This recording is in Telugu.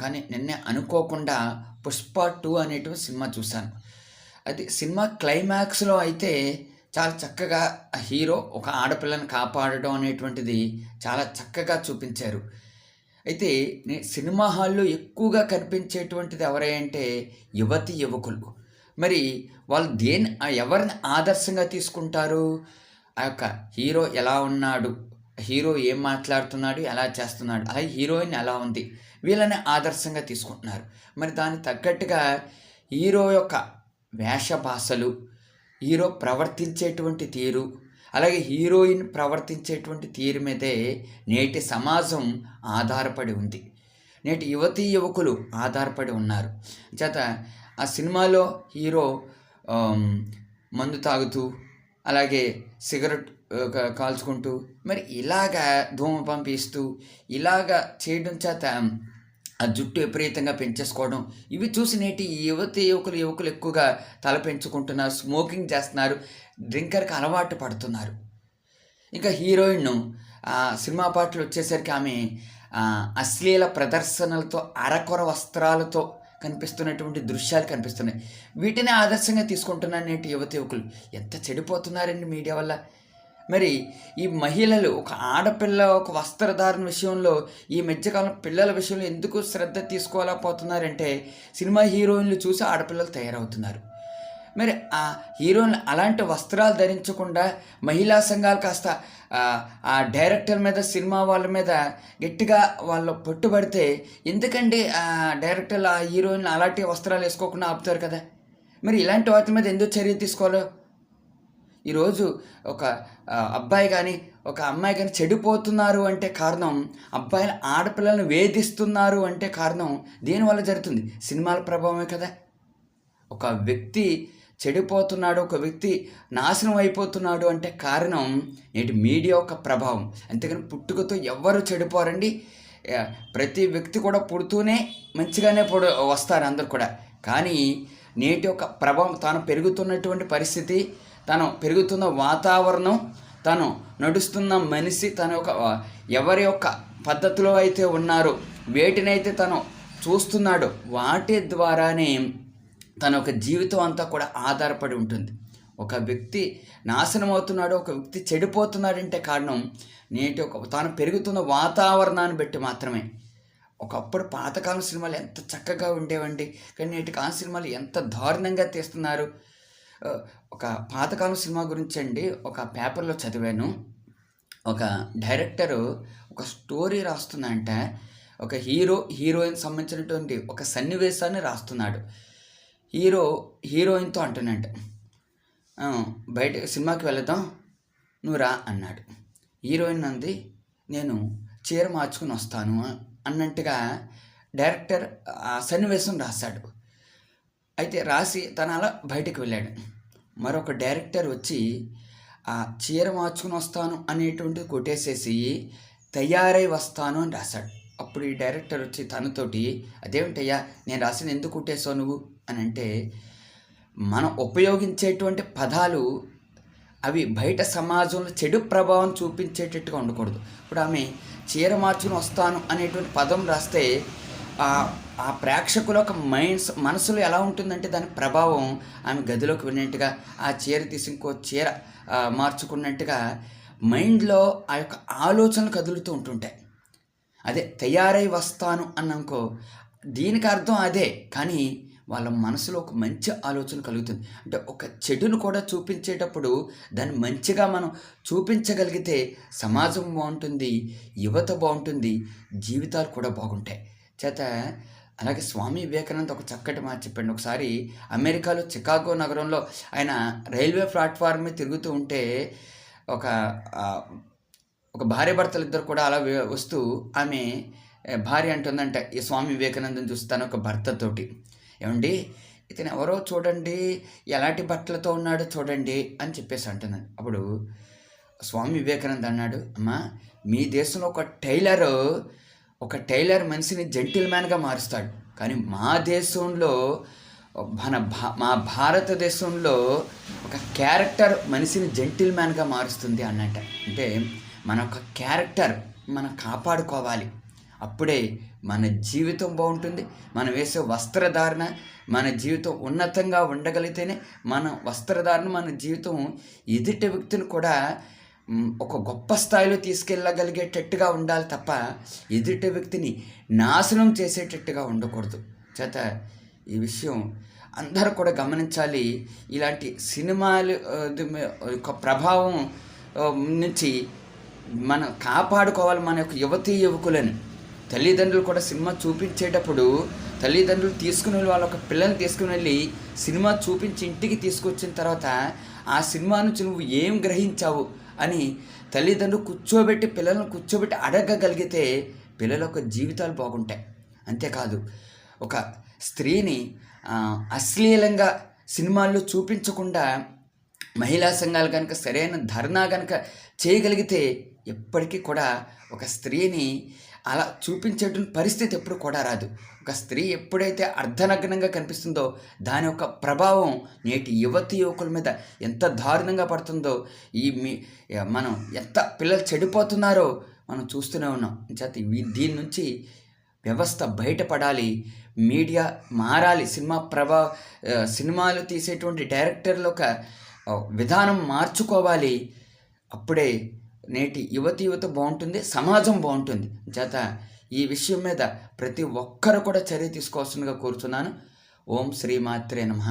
కానీ నిన్నే అనుకోకుండా పుష్ప టూ అనేటువంటి సినిమా చూశాను. అది సినిమా క్లైమాక్స్లో అయితే చాలా చక్కగా ఆ హీరో ఒక ఆడపిల్లని కాపాడడం అనేటువంటిది చాలా చక్కగా చూపించారు. అయితే సినిమా హాల్లో ఎక్కువగా కనిపించేటువంటిది ఎవరై అంటే యువతి యువకులు. మరి వాళ్ళు దేని ఎవరిని ఆదర్శంగా తీసుకుంటారు? ఆ యొక్క హీరో ఎలా ఉన్నాడు? హీరో ఏం మాట్లాడుతున్నాడు ఎలా చేస్తున్నాడు అలాగే హీరోయిన్ ఎలా ఉంది వీళ్ళని ఆదర్శంగా తీసుకుంటున్నారు. మరి దానికి తగ్గట్టుగా హీరో యొక్క వేష భాషలు హీరో ప్రవర్తించేటువంటి తీరు అలాగే హీరోయిన్ ప్రవర్తించేటువంటి తీరు మీదే నేటి సమాజం ఆధారపడి ఉంది. నేటి యువతీ యువకులు ఆధారపడి ఉన్నారు. చేత ఆ సినిమాలో హీరో మందు తాగుతూ అలాగే సిగరెట్ కాల్చుకుంటూ మరి ఇలాగా ధూమపానం పీస్తూ ఇలాగ చేయడం చేత ఆ జుట్టు విపరీతంగా పెంచేసుకోవడం ఇవి చూసి నేటి ఈ యువతి యువకులు యువకులు ఎక్కువగా తల పెంచుకుంటున్నారు స్మోకింగ్ చేస్తున్నారు డ్రింకర్కి అలవాటు పడుతున్నారు. ఇంకా హీరోయిన్ సినిమా పాటలు వచ్చేసరికి ఆమె అశ్లీల ప్రదర్శనలతో అరకొర వస్త్రాలతో కనిపిస్తున్నటువంటి దృశ్యాలు కనిపిస్తున్నాయి. వీటిని ఆదర్శంగా తీసుకుంటున్నారు నేటి యువతి యువకులు. ఎంత చెడిపోతున్నారండి మీడియా వల్ల. మరి ఈ మహిళలు ఒక ఆడపిల్ల ఒక వస్త్రధారణ విషయంలో ఈ మధ్యకాలం పిల్లల విషయంలో ఎందుకు శ్రద్ధ తీసుకోలేకపోతున్నారంటే సినిమా హీరోయిన్లు చూసి ఆడపిల్లలు తయారవుతున్నారు. మరి ఆ హీరోయిన్ అలాంటి వస్త్రాలు ధరించకుండా మహిళా సంఘాలు కాస్త ఆ, డైరెక్టర్ మీద సినిమా వాళ్ళ మీద గట్టిగా వాళ్ళు పట్టుబడితే ఎందుకండి ఆ డైరెక్టర్లు ఆ హీరోయిన్ అలాంటి వస్త్రాలు వేసుకోకుండా ఆపుతారు కదా? మరి ఇలాంటి వాటి మీద ఎందుకు చర్య తీసుకోవాలో? ఈరోజు ఒక అబ్బాయి కానీ ఒక అమ్మాయి కానీ చెడిపోతున్నారు అంటే కారణం అబ్బాయిలు ఆడపిల్లల్ని వేధిస్తున్నారు అంటే కారణం దేనివల్ల జరుగుతుంది? సినిమాల ప్రభావమే కదా. ఒక వ్యక్తి చెడిపోతున్నాడు ఒక వ్యక్తి నాశనం అయిపోతున్నాడు అంటే కారణం నేటి మీడియా యొక్క ప్రభావం. అంతేకాని పుట్టుకతో ఎవ్వరు చెడిపోరండి. ప్రతి వ్యక్తి కూడా పుడుతూనే మంచిగానే పుడు వస్తారు అందరు కూడా. కానీ నేటి యొక్క ప్రభావం తాను పెరుగుతున్నటువంటి పరిస్థితి తను పెరుగుతున్న వాతావరణం తను నడుస్తున్న మనిషి తన యొక్క ఎవరి యొక్క పద్ధతిలో అయితే ఉన్నారో వేటినైతే తను చూస్తున్నాడో వాటి ద్వారానే తన యొక్క జీవితం అంతా కూడా ఆధారపడి ఉంటుంది. ఒక వ్యక్తి నాశనం అవుతున్నాడు ఒక వ్యక్తి చెడిపోతున్నాడంటే కారణం నేటి ఒక తాను పెరుగుతున్న వాతావరణాన్ని బట్టి మాత్రమే. ఒకప్పుడు పాతకాలం సినిమాలు ఎంత చక్కగా ఉండేవండి కానీ నేటి కాలం సినిమాలు ఎంత దారుణంగా తీస్తున్నారు. ఒక పాతకాలం సినిమా గురించి అండి ఒక పేపర్లో చదివాను. ఒక డైరెక్టరు ఒక స్టోరీ రాస్తుందంటే. ఒక హీరో హీరోయిన్ సంబంధించినటువంటి ఒక సన్నివేశాన్ని రాస్తున్నాడు. హీరో హీరోయిన్తో అంటున్నాడు బయట సినిమాకి వెళదాం నువ్వు రా అన్నాడు. హీరోయిన్ అంది నేను చీర మార్చుకుని వస్తాను అన్నట్టుగా డైరెక్టర్ ఆ సన్నివేశం రాశాడు. అయితే రాసి తన అలా బయటకు వెళ్ళాడు. మరొక డైరెక్టర్ వచ్చి ఆ చీర మార్చుకుని వస్తాను అనేటువంటిది కొట్టేసేసి తయారై వస్తాను అని రాశాడు. అప్పుడు ఈ డైరెక్టర్ వచ్చి తనతోటి అదేమిటయ్యా నేను రాసిన ఎందుకు కుట్టేసావు నువ్వు? అని అంటే మనం ఉపయోగించేటువంటి పదాలు అవి బయట సమాజంలో చెడు ప్రభావం చూపించేటట్టుగా ఉండకూడదు. ఇప్పుడు ఆమె చీర మార్చుకుని వస్తాను అనేటువంటి పదం రాస్తే ఆ ప్రేక్షకుల ఒక మైండ్స్ మనసులో ఎలా ఉంటుందంటే దాని ప్రభావం ఆమె గదిలోకి వెళ్ళినట్టుగా ఆ చీర తీసి ఇంకో చీర మార్చుకున్నట్టుగా మైండ్లో ఆ యొక్క ఆలోచనలు కదులుతూ ఉంటుంటాయి. అదే తయారై వస్తాను అన్ననుకో దీనికి అర్థం అదే కానీ వాళ్ళ మనసులో ఒక మంచి ఆలోచన కలుగుతుంది. అంటే ఒక చెడును కూడా చూపించేటప్పుడు దాన్ని మంచిగా మనం చూపించగలిగితే సమాజం బాగుంటుంది యువత బాగుంటుంది జీవితాలు కూడా బాగుంటాయి. చేత అలాగే స్వామి వివేకానంద ఒక చక్కటి మాట చెప్పండి. ఒకసారి అమెరికాలో చికాగో నగరంలో ఆయన రైల్వే ప్లాట్ఫామ్ మీద తిరుగుతూ ఉంటే ఒక ఒక భార్య భర్తలు ఇద్దరు కూడా అలా వస్తూ ఆమె భార్య అంటుందంట ఈ స్వామి వివేకానందని చూస్తాను ఒక భర్తతోటి. ఏమండి? ఇతను ఎవరో చూడండి ఎలాంటి బట్టలతో ఉన్నాడో చూడండి అని చెప్పేసి అంటున్నాను అప్పుడు స్వామి వివేకానంద అన్నాడు అమ్మా మీ దేశంలో ఒక టైలరు ఒక టైలర్ మనిషిని జెంటిల్మ్యాన్గా మారుస్తాడు. కానీ మా దేశంలో మన భా మా భారతదేశంలో ఒక క్యారెక్టర్ మనిషిని జెంటిల్మ్యాన్గా మారుస్తుంది అన్నట్ట. అంటే మన యొక్క క్యారెక్టర్ మనం కాపాడుకోవాలి. అప్పుడే మన జీవితం బాగుంటుంది. మనం వేసే వస్త్రధారణ మన జీవితం ఉన్నతంగా ఉండగలిగితేనే మన వస్త్రధారణ మన జీవితం ఎదుటి వ్యక్తిని కూడా ఒక గొప్ప స్థాయిలో తీసుకెళ్ళగలిగేటట్టుగా ఉండాలి తప్ప ఎదుటి వ్యక్తిని నాశనం చేసేటట్టుగా ఉండకూడదు. చేత ఈ విషయం అందరూ కూడా గమనించాలి. ఇలాంటి సినిమాలు యొక్క ప్రభావం నుంచి మనం కాపాడుకోవాలి మన యొక్క యువతీ యువకులను. తల్లిదండ్రులు కూడా సినిమా చూపించేటప్పుడు తల్లిదండ్రులు తీసుకుని వెళ్ళి వాళ్ళ ఒక పిల్లల్ని తీసుకుని వెళ్ళి సినిమా చూపించి ఇంటికి తీసుకొచ్చిన తర్వాత ఆ సినిమా నుంచి నువ్వు ఏం గ్రహించావు? అని తల్లిదండ్రులు కూర్చోబెట్టి పిల్లలను కూర్చోబెట్టి అడగగలిగితే పిల్లల యొక్క జీవితాలు బాగుంటాయి. అంతేకాదు ఒక స్త్రీని అశ్లీలంగా సినిమాల్లో చూపించకుండా మహిళా సంఘాలు కనుక సరైన ధర్నా కనుక చేయగలిగితే ఎప్పటికీ కూడా ఒక స్త్రీని అలా చూపించేటువంటి పరిస్థితి ఎప్పుడు కూడా రాదు. ఒక స్త్రీ ఎప్పుడైతే అర్ధనగ్నంగా కనిపిస్తుందో దాని యొక్క ప్రభావం నేటి యువతి యువకుల మీద ఎంత దారుణంగా పడుతుందో ఈ మీ మనం ఎంత పిల్లలు చెడిపోతున్నారో మనం చూస్తూనే ఉన్నాం. చేతి దీని నుంచి వ్యవస్థ బయటపడాలి మీడియా మారాలి సినిమా ప్రభా సినిమాలు తీసేటువంటి డైరెక్టర్లు ఒక విధానం మార్చుకోవాలి. అప్పుడే నేటి యువతి యువత బాగుంటుంది సమాజం బాగుంటుంది. జత ఈ విషయం మీద ప్రతి ఒక్కరు కూడా చర్య తీసుకోవాల్సిందిగా కోరుతున్నాను ఓం శ్రీమాత్రే నమ.